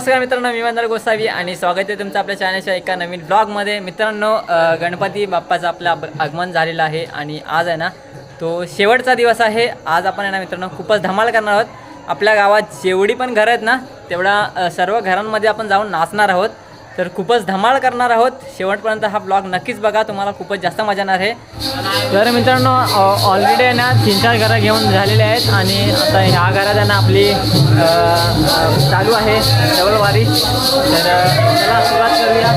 नमस्कार मित्रांनो मी मंदार गोसावी आणि स्वागत आहे तुमचं आपल्या चॅनलच्या एका नवीन ब्लॉगमध्ये मित्रांनो गणपती बाप्पाचं आपलं आगमन झालेलं आहे आणि आज आहे ना तो शेवटचा दिवस आहे. आज आपण आहे ना मित्रांनो खूपच धमाल करणार आहोत. आपल्या गावात जेवढी पण घरं आहेत ना तेवढा सर्व घरांमध्ये आपण जाऊन नाचणार आहोत. तर खूपच धमाल करणार आहोत शेवटपर्यंत हा ब्लॉग नक्कीच बघा तुम्हाला खूपच जास्त मजा येणार आहे तर मित्रांनो ऑलरेडी आहे ना तीन चार घरं घेऊन झालेले आहेत आणि आता ह्या घरात आहे ना आपली चालू आहे डबल वारी तर चला सुरुवात करूया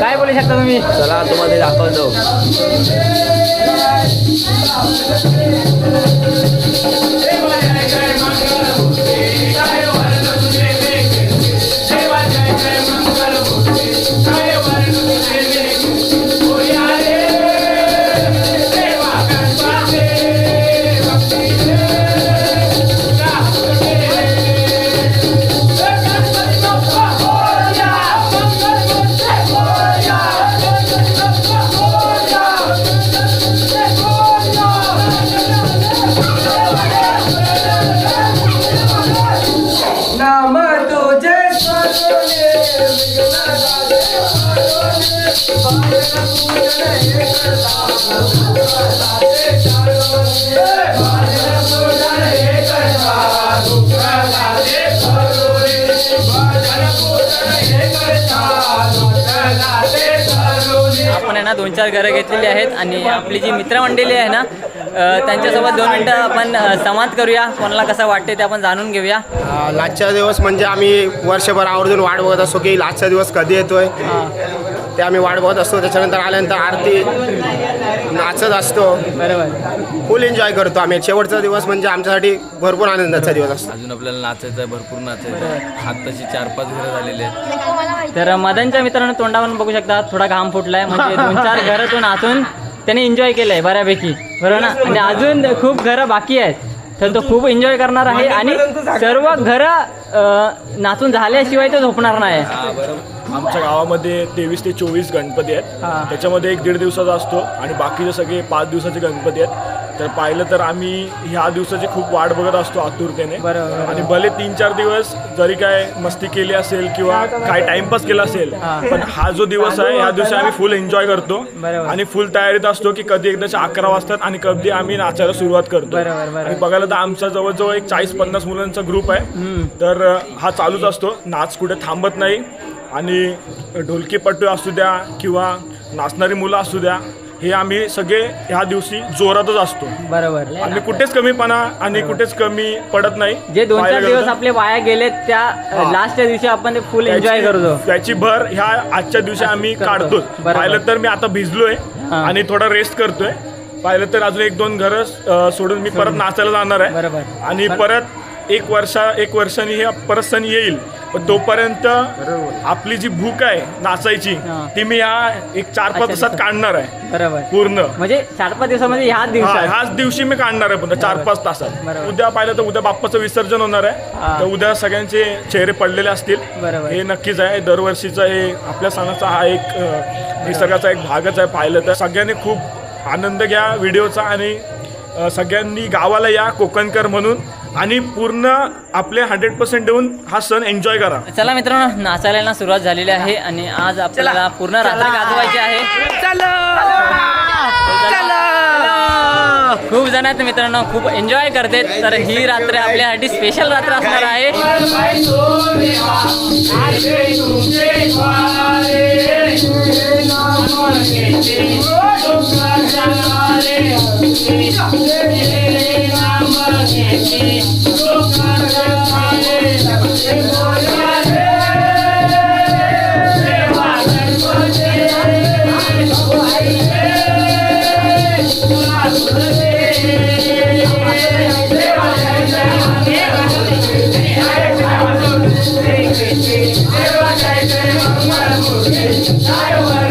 काय बोलू शकता तुम्ही चला तुम्हाला दाखवतो आपण आहे ना दोन चार घरं घेतलेली आहेत आणि आपली जी मित्रमंडळी आहे ना त्यांच्यासोबत दोन मिनटं आपण संवाद करूया. कोणाला कसं वाटते ते आपण जाणून घेऊया. लास्टचा दिवस म्हणजे आम्ही वर्षभर आवर्जून वाट बघत असतो की लास्टचा दिवस कधी येतोय? ते आम्ही वाट बघत असतो त्याच्यानंतर आल्यानंतर आरती नाचत असतो. बरोबर. फुल एन्जॉय करतो आम्ही. शेवटचा दिवस म्हणजे आमच्यासाठी भरपूर आनंदाचा दिवस असतो. अजून आपल्याला नाचायचं आहे भरपूर नाचायचं आहे. आत्ताची चार पाच घरं झालेली आहेत. तर मदनच्या मित्रांनो तोंडावरून बघू शकता थोडा घाम फुटलाय. म्हणजे दोन चार घरं तो नाचून त्याने एन्जॉय केलंय बऱ्यापैकी. बरोबर ना? आणि अजून खूप घरं बाकी आहेत. तर तो खूप एन्जॉय करणार आहे आणि सर्व घरं अं, नाचून झाल्याशिवाय तो झोपणार नाही. हा बरोबर. आमच्या गावामध्ये तेवीस ते चोवीस गणपती आहेत. त्याच्यामध्ये एक दीड दिवसाचा असतो आणि बाकीचे सगळे पाच दिवसाचे गणपती आहेत तर पाहिलं तर आम्ही ह्या दिवसाची खूप वाट बघत असतो आतुरतेने बरोबर. आणि भले तीन चार दिवस जरी काय मस्ती केली असेल किंवा काय टाइमपास केला असेल. पण हा जो दिवस आहे ह्या दिवशी आम्ही फुल एन्जॉय करतो बरोबर. आणि फुल तयारीत असतो की कधी एकदाच्या अकरा वाजतात आणि कधी आम्ही नाचायला सुरुवात करतो बरोबर, बरोबर. आणि बघायला तर आमचा जवळजवळ एक चाळीस पन्नास मुलांचा ग्रुप आहे तर अ, हा चालूच असतो नाच कुठे थांबत नाही आणि ढोलकीपट्टू असू द्या किंवा नाचणारी मुलं असू द्या हे आम्ही सगळे ह्या दिवशी जोरातच असतो. बरोबर. आम्ही कुठेच कमीपणा आणि कुठेच कमी पडत नाही. जे दोन चार गेलं दिवस आपले वाया गेलेत त्या लास्टच्या दिवशी आपण ते फुल एन्जॉय करतो. त्याची भर ह्या आजच्या दिवशी आम्ही. काढतो. पाहिलं तर मी आता भिजलोय. आणि थोडा रेस्ट करतोय. पाहिलं तर अजून एक दोन घरं सोडून मी परत नाचायला जाणार आहे. आणि परत एक वर्षा एक वर्षांनी हे परत सण येईल. पण तोपर्यंत आपली जी भूक आहे नाचायची. ती मी ह्या एक चार पाच तासात अच्छा. काढणार आहे. बरोबर. पूर्ण. म्हणजे चार पाच दिवसामध्ये ह्याच दिवसात? ह्याच दिवशी मी काढणार आहे पुन्हा चार पाच तासात. उद्या पाहिलं तर उद्या बाप्पाचं विसर्जन होणार. आहे. तर उद्या सगळ्यांचे चेहरे पडलेले असतील. बरोबर. हे नक्कीच आहे. दरवर्षीचा हे आपल्या सणाचा हा एक निसर्गाचा एक भागच आहे पाहिलं तर. सगळ्यांनी खूप आनंद घ्या व्हिडिओचा आणि सगळ्यांनी गावाला या कोकणकर म्हणून. आणि पूर्ण आपले हंड्रेड पर्सेंट देऊन हा सण एन्जॉय करा. चला मित्रांनो नाचायला सुरुवात झालेली आहे आणि आज आपल्याला पूर्ण रात्र गाजवायची आहे. खूप जण आहेत मित्रांनो खूप एन्जॉय करते. तर ही रात्र आपल्यासाठी स्पेशल रात्र असणार आहे. I don't want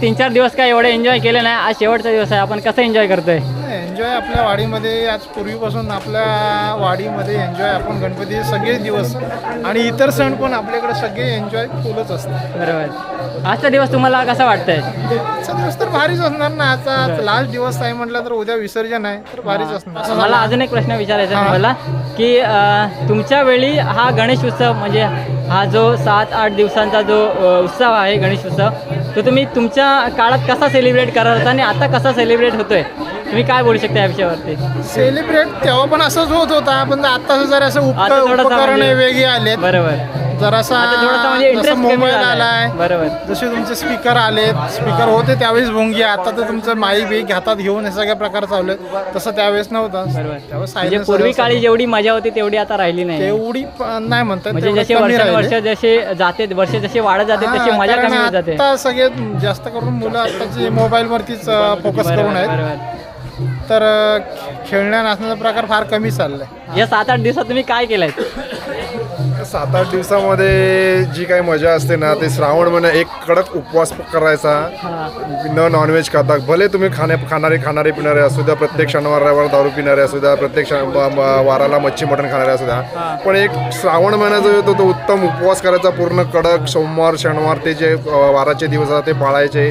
तीन चार दिवस काय एवढे एन्जॉय केले नाही. आज शेवटचा दिवस आहे. आपण कसं एन्जॉय करतोय? एन्जॉय आपल्या वाडीमध्ये आज पूर्वीपासून आपल्या वाडीमध्ये एन्जॉय आपण गणपती सगळे दिवस आणि इतर सण पण आपल्याकडे सगळे एन्जॉय फुलच असतात. बरोबर. आजचा दिवस तुम्हाला कसा वाटतंय? आजचा दिवस तर भारीच असणार ना. आजचा लास्ट दिवस आहे म्हटलं तर उद्या विसर्जन आहे तर भारीच असणार. मला अजून एक प्रश्न विचारायचा तुम्हाला की तुमच्या वेळी हा गणेश उत्सव म्हणजे हा जो सात आठ दिवसांचा जो उत्सव आहे गणेश उत्सव तो तुम्ही तुमच्या काळात कसा सेलिब्रेट करत होता आणि आता कसा सेलिब्रेट होतोय? तुम्ही काय बोलू शकता या विषयावरती? सेलिब्रेट तेव्हा पण असंच होत होता पण आता जर असं उपकरणे वेगळी आलेत. बरोबर. जरासा आता थोडासा म्हणजे जसं इंटरेस्ट कमी मोबाईल झालाय. आलाय. बरोबर. जसे तुमचे स्पीकर आलेत स्पीकर होते त्यावेळेस भोंगी आता तर तुमचं माई बीक हातात घेऊन हे सगळे प्रकार चालू आहेत. तसं त्यावेळेस नव्हता. बरोबर. त्यावेळेस म्हणजे silence पूर्वी असं- काळी जेवढी मजा होती तेवढी आता राहिली नाही. तेवढी प- नाही म्हणतात म्हणजे तेवढे जसे कमी वर्ष राहिले. जसे जाते वर्ष जसे वाढत जाते तशी हा, मजा कारण कमी होत जाते. आता सगळे जास्त करून मुलं आताची मोबाईल वरतीच फोकस करून आहेत. बरोबर. तर अ, खेळण्या नाचण्याचा प्रकार फार कमी चाललाय. या सात आठ दिवसात तुम्ही काय केलंय? सात आठ दिवसामध्ये जी काही मजा असते ना ते श्रावण महिना एक कडक उपवास करायचा. न नॉनव्हेज खाता. भले तुम्ही खाणे खाणारे खाणारे पिणारे असू द्या प्रत्येक शनिवार रविवार दारू पिणारे असू द्या प्रत्येक वाराला मच्छी मटण खाणारे असू द्या. पण एक श्रावण महिना जो येतो तो उत्तम उपवास करायचा पूर्ण कडक सोमवार शनिवार ते जे वाराचे दिवस असतात ते पाळायचे.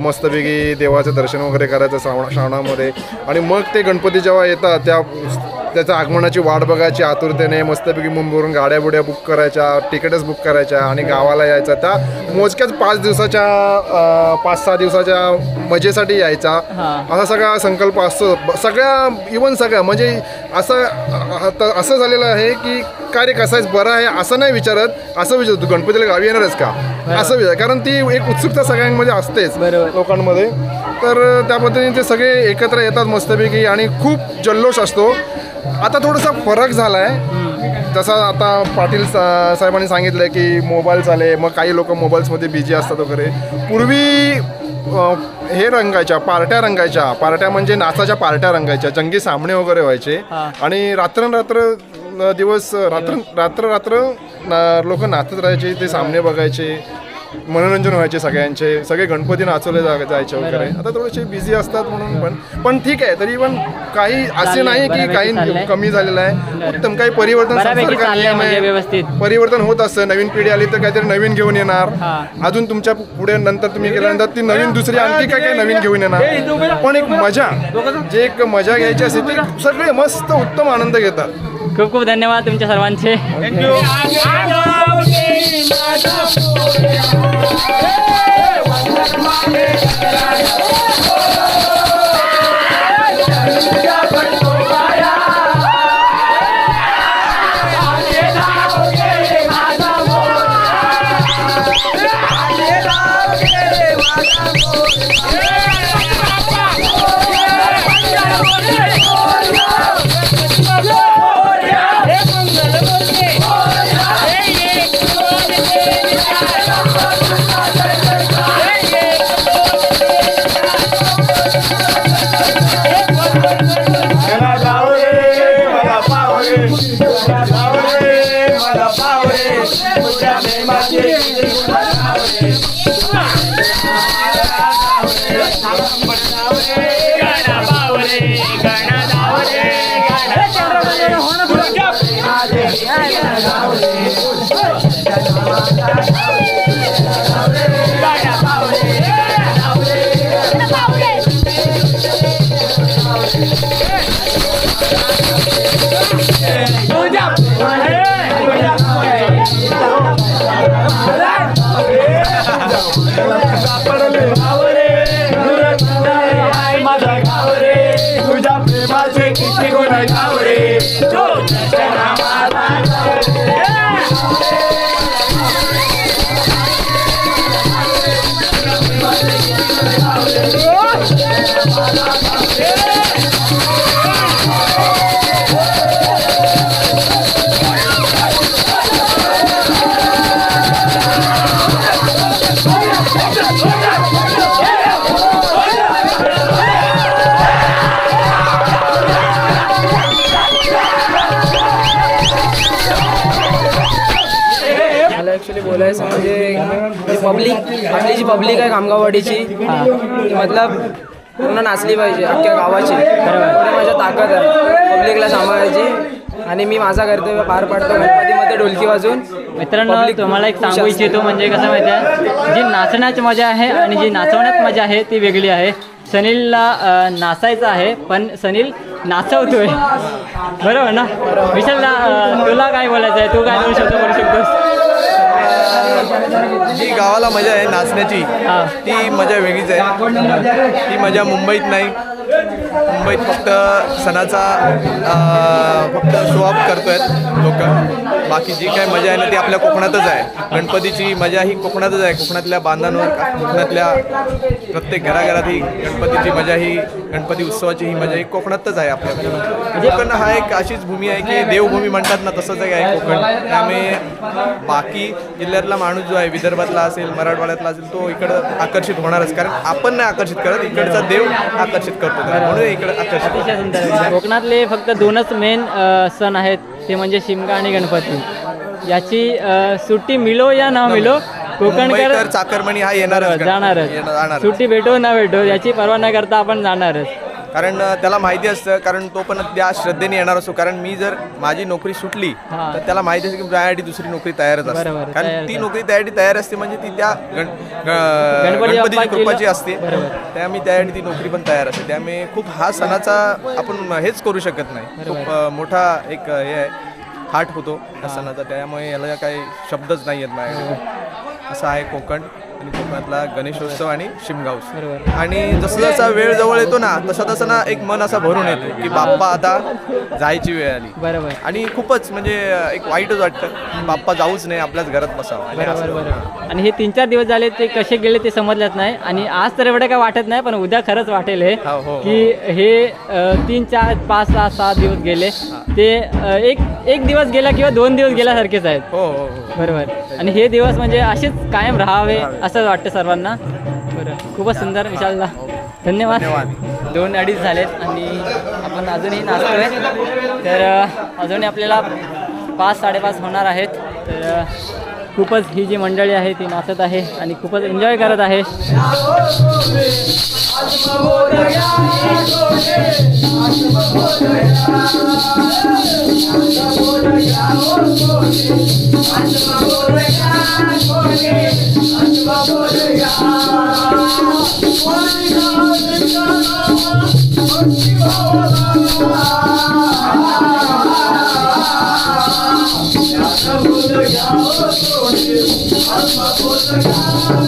मस्तपैकी देवाचं दर्शन वगैरे करायचं श्रावण श्रावणामध्ये. आणि मग ते गणपती जेव्हा येतात त्या त्याच्या आगमनाची वाट बघायची आतुरतेने मस्तपैकी मुंबईवरून गाड्या बुड्या बुक करायच्या तिकीटच बुक करायच्या आणि गावाला यायचं. त्या मोजक्याच पाच दिवसाच्या पाच सहा दिवसाच्या मजेसाठी यायचा. असा सगळा संकल्प असतो. सगळ्या इवन सगळ्या म्हणजे असं असं झालेलं आहे की काय रे कसं आहेस? बरं आहे? असं नाही विचारत. असं विचारतो तू गणपतीला गावी येणारच का? असं विचार कारण ती एक उत्सुकता सगळ्यांमध्ये असतेच. लोकांमध्ये. तर त्या पद्धतीने ते सगळे एकत्र येतात मस्तपैकी आणि खूप जल्लोष असतो. आता थोडासा फरक झाला आहे जसा आता पाटील सा साहेबांनी सांगितलं की मोबाईल्स आले मग काही लोक मोबाईल्समध्ये बिझी असतात वगैरे. पूर्वी हे रंगायच्या पार्ट्या रंगायच्या. पार्ट्या म्हणजे नाचाच्या पार्ट्या रंगायच्या जंगी सामने वगैरे व्हायचे. आणि रात्रंरात्र दिवस रात्र रात्र रात्र लोक नाचत राहायचे ते सामने बघायचे. मनोरंजन व्हायचे सगळ्यांचे. सगळे गणपती नाचवले जा जायचे वगैरे. आता थोडेसे बिझी असतात म्हणून पण पण ठीक आहे तरी पण काही असे नाही की काही. कमी झालेलं आहे. उत्तम काही परिवर्तन म्हणजे. परिवर्तन होत असतं. नवीन पिढी आली तर काहीतरी नवीन घेऊन येणार. अजून तुमच्यापुढे नंतर तुम्ही गेल्यानंतर ती नवीन दुसरी आणखी काय काय नवीन घेऊन येणार. पण एक मजा. जे एक मजा घ्यायची असते ती सगळे मस्त उत्तम आनंद घेतात. खूप खूप धन्यवाद तुमच्या सर्वांचे. मागे Hey! ॲक्च्युली बोलायचं म्हणजे पब्लिक आपली जी पब्लिक आहे खामगाववाडीची मतलब पूर्ण नाचली पाहिजे अख्ख्या गावाची. एवढी माझ्या ताकद आहे. पब्लिकला सांभाळायची. आणि मी माझा कर्तव्य पार पाडतो. गणपतीमध्ये ढोलकी वाजून मित्रांनो तुम्हाला एक सांगू. इच्छितो म्हणजे कसं माहिती आहे? जी नाचण्याची मजा आहे आणि जी नाचवण्यात मजा आहे ती वेगळी आहे. सनीलला नाचायचं आहे पण सनील नाचवतोय. बरोबर ना? विशालला अं, तुला काय बोलायचं आहे? तू काय दोन शब्द बोलू शकतोस? जी गावाला मजा आहे नाचण्याची. ती मजा वेगळीच आहे ती मजा मुंबईत नाही मुंबईत फक्त सणाचा फक्त शो ऑफ लोक. बाकी जी काय मजा आहे ना ती आपल्या कोकणातच आहे. गणपतीची मजा ही कोकणातच आहे. कोकणातल्या बांधांवर कोकणातल्या प्रत्येक घराघरात ही गणपतीची मजा ही गणपती उत्सवाची ही मजा ही कोकणातच आहे आपल्या म्हणजे कोकण हा एक अशीच भूमी आहे की देवभूमी म्हणतात ना तसंच आहे कोकण. त्यामुळे बाकी जिल्ह्यातला माणूस जो आहे विदर्भातला असेल मराठवाड्यातला असेल तो इकडं आकर्षित होणारच. कारण आपण नाही आकर्षित करत इकडचा देव आकर्षित करतो. इकडे अतिशय सुंदर. कोकणातले फक्त दोनच मेन सण आहेत. ते म्हणजे शिमगा आणि गणपती. याची सुट्टी मिळो या ना मिळो कोकणकर चाकरमणी हा येणार- जाणारच. सुट्टी भेटो ना भेटो याची पर्वा न करता आपण जाणारच. कारण त्याला माहिती असतं कारण तो पण त्या श्रद्धेने येणार असतो. कारण मी जर माझी नोकरी सुटली हा. तर त्याला माहिती असते की माझ्यासाठी दुसरी नोकरी तयारच असते. बरोबर, कारण ती. नोकरी त्यासाठी तयार असते म्हणजे ती त्या गण ग- गणपती गणपतीची कृपाची. असते. बरोबर. त्यामुळे त्यासाठी ती नोकरी पण तयार असते. त्यामुळे खूप हा सणाचा आपण हेच करू शकत नाही. खूप अ, मोठा एक अ, हे आहे थाट होतो या सणाचा. त्यामुळे याला काही शब्दच नाही आहेत माझ्याकडे. असं आहे कोकण. आणि कोकणातला गणेशोत्सव आणि शिमगा उत्सव बरोबर. आणि जसं जसा वेळ जवळ येतो ना तसा तसा ना एक मन असा भरून येतो की बाप्पा आता जायची वेळ आली. बरोबर. आणि खूपच म्हणजे एक वाईटच वाटतं बाप्पा जाऊच नाही आपल्याच घरात बसावं. आणि बरोबर असं- बरोबर. आणि हे तीन चार दिवस झाले ते कसे गेले ते समजलंच नाही. आणि आज तर एवढं काय वाटत नाही पण उद्या खरंच वाटेल हे हो, हो, हो. की हे. अ, तीन चार पाच सहा सात दिवस गेले. ते अ, एक एक दिवस गेला किंवा दोन दिवस गेल्यासारखेच आहेत. हो हो हो. बरोबर. आणि हे दिवस म्हणजे असेच कायम राहावे. असं वाटतं सर्वांना. बरं खूपच सुंदर विशालला. धन्यवाद. धन्यवाद. दोन अडीच झालेत आणि आपण अजूनही नाचतोय. तर अजूनही आपल्याला पाच साडेपाच होणार आहेत. तर खूपच ही जी मंडळी आहे ती नाचत आहे आणि खूपच एन्जॉय करत आहे. Sugar.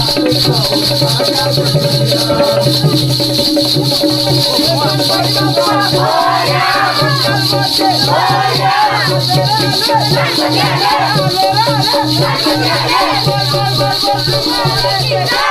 Yeah.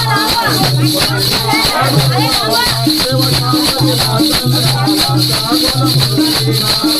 करतोय पुढे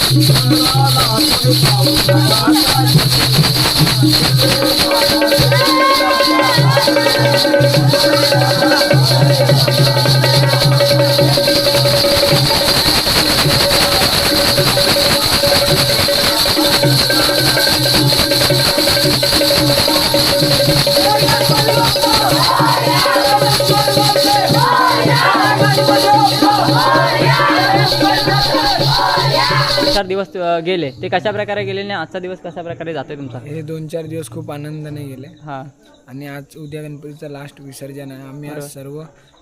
चार दिवस गेले. ते कशा प्रकारे गेले आणि आजचा दिवस कशा प्रकारे जातोय तुमचा? हे दोन चार दिवस खूप आनंदाने गेले. हा. आणि आज उद्या गणपतीचं लास्ट विसर्जन आहे. आम्ही आज सर्व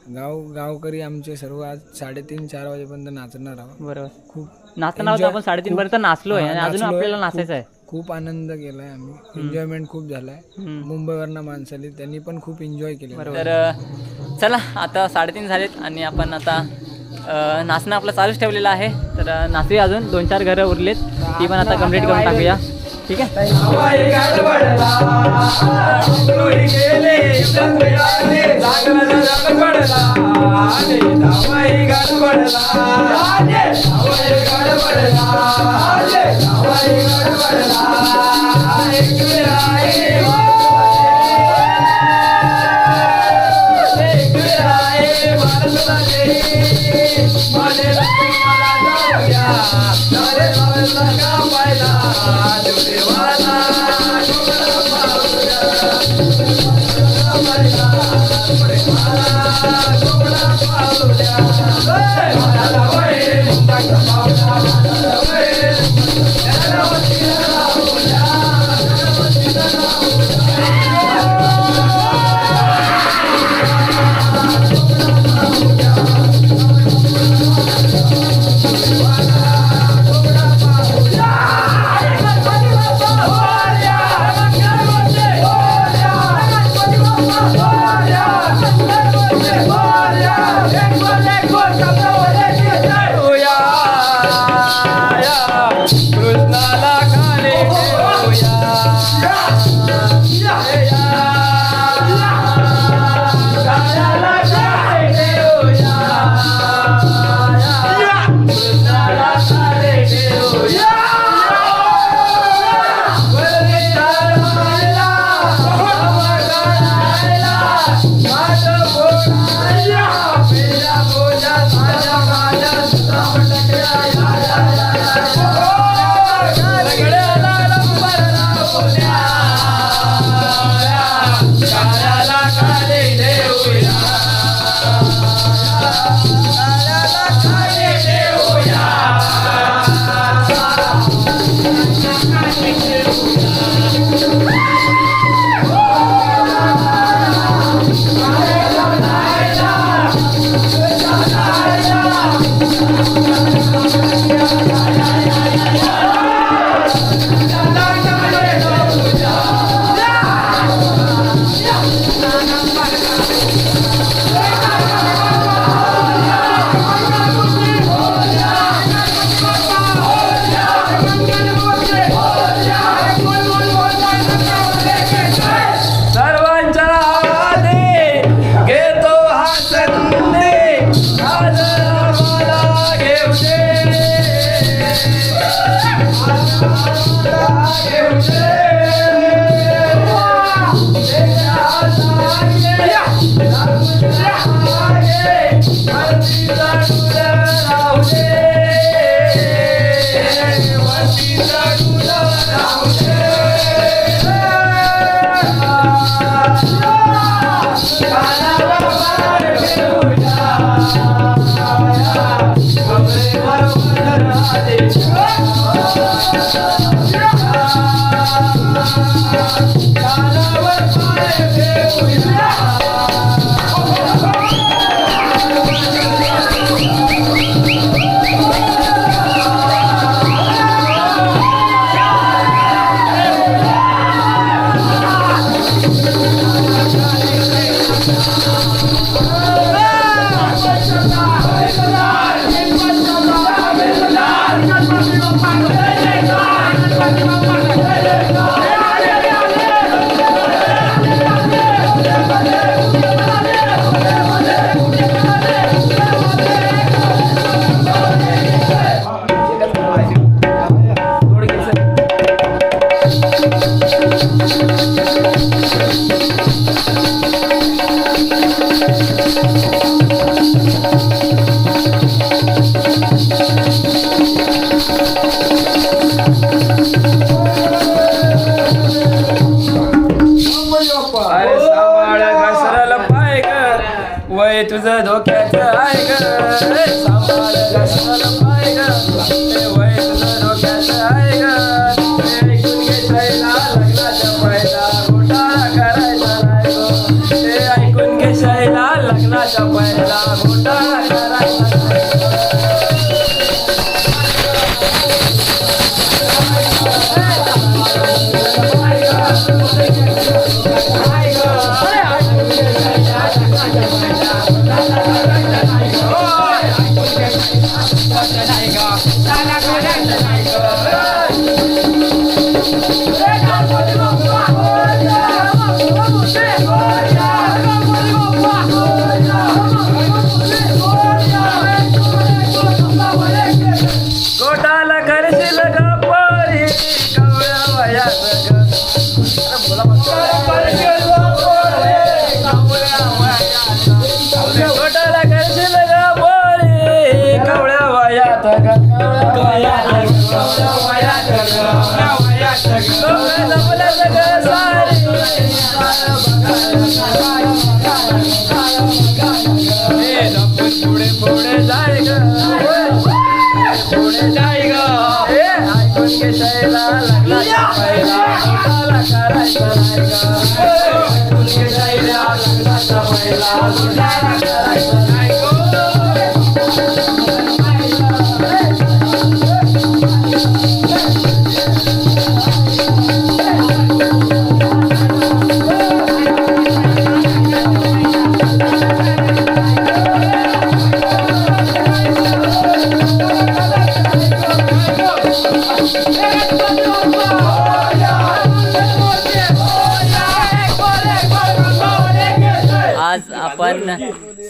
गाव गावकरी आमचे सर्व आज साडेतीन चार वाजेपर्यंत नाचणार आहोत. बरोबर. खूप नाचताना होतो आपण साडेतीन पर्यंत नाचलोय हा, आणि अजून. आपल्याला नाचायचं आहे खूप आनंद केलाय आम्ही. एन्जॉयमेंट खूप झालाय. मुंबईवरनं माणसं आली त्यांनी पण खूप एन्जॉय केले तर चला आता साडेतीन झालेत आणि आपण आता नाचणं आपलं चालूच ठेवलेलं आहे. तर नाचवी अजून. दोन चार घरं उरलेत. ती पण आता कंप्लीट करून टाकूया. ठीक आहे?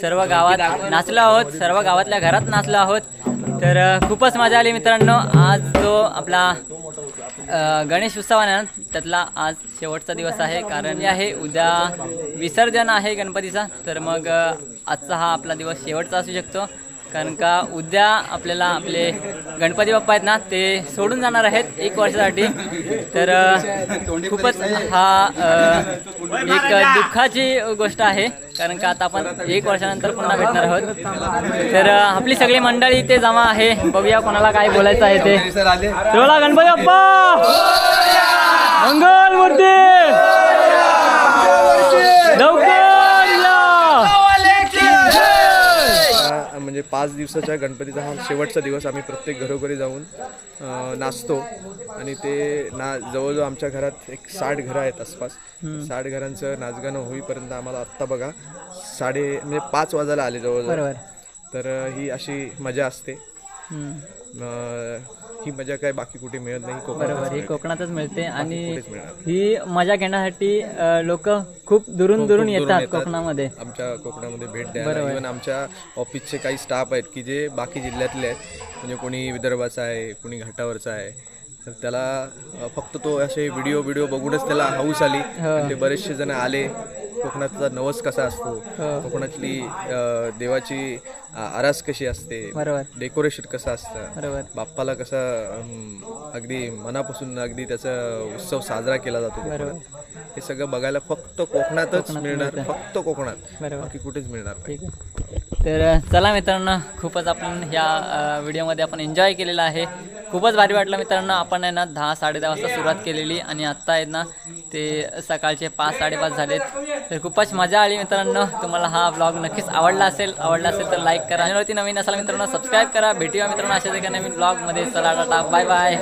सर्व गावात नाचलो आहोत सर्व गावातल्या घरात नाचलो आहोत. तर खूपच मजा आली मित्रांनो. आज जो आपला गणेश उत्सव आहे ना त्यातला आज शेवटचा दिवस आहे. कारण हे आहे उद्या विसर्जन आहे गणपतीचा. तर मग आजचा हा आपला दिवस शेवटचा असू शकतो. कारण का उद्या आपल्याला आपले गणपती बाप्पा आहेत ना ते सोडून जाणार आहेत एक वर्षासाठी तर खूपच हा एक दुःखाची गोष्ट आहे कारण का आता आपण एक वर्षानंतर पुन्हा भेटणार आहोत तर आपली सगळी मंडळी इथे जमा आहे बघूया कोणाला काय बोलायचं आहे ते बोला गणपती बाप्पा मंगल मूर्ती लवकर या. हा म्हणजे पाच दिवसाच्या गणपतीचा हा शेवटचा दिवस आम्ही प्रत्येक घरोघरी जाऊन नाचतो. आणि ते ना जवळजवळ आमच्या घरात एक साठ घरं आहेत आसपास. साठ घरांचं नाचगाणं होईपर्यंत आम्हाला आत्ता बघा साडे म्हणजे पाच वाजायला आले जवळजवळ. तर ही अशी मजा असते. ही मजा काय बाकी कुठे मिळत नाही बरोबर ही. कोकणातच मिळते आणि ही मजा घेण्यासाठी लोक खूप दुरून दुरून येतात. कोकणामध्ये. आमच्या कोकणामध्ये भेट बरोबर. इव्हन आमच्या ऑफिसचे काही स्टाफ आहेत की जे बाकी जिल्ह्यातले आहेत. म्हणजे कोणी विदर्भाचा आहे कोणी घाटावरचा आहे. तर त्याला फक्त तो असे व्हिडिओ व्हिडिओ बघूनच त्याला हाऊस आली. आणि ते बरेचसे जण आले. कोकणातला नवस कसा असतो? कोकणातली देवाची आरास कशी असते? बरोबर. डेकोरेशन कसं असतं? बरोबर. बाप्पाला कसं अगदी मनापासून अगदी त्याचा उत्सव साजरा केला जातो कोकणात. हे सगळं बघायला फक्त कोकणातच मिळणार फक्त कोकणात. बरोबर. बाकी कुठेच मिळणार नाही. तर चला मित्रांनो खूपच आपण ह्या व्हिडिओमध्ये आपण एन्जॉय केलेला आहे. खूपच भारी वाटलं मित्रांनो आपण आहे ना दहा साडे दहा वाजता सुरुवात केलेली आणि आत्ता आहेत ना ते सकाळचे पाच साडेपाच झालेत. तर खूपच मजा आली मित्रांनो. तुम्हाला हा ब्लॉग नक्कीच आवडला असेल आवडला असेल तर लाईक करा. आणि नवीन असाल मित्रांनो सबस्क्राईब करा. भेटूया मित्रांनो अशा एका नवीन ब्लॉगमध्ये चला टाटा. Bye bye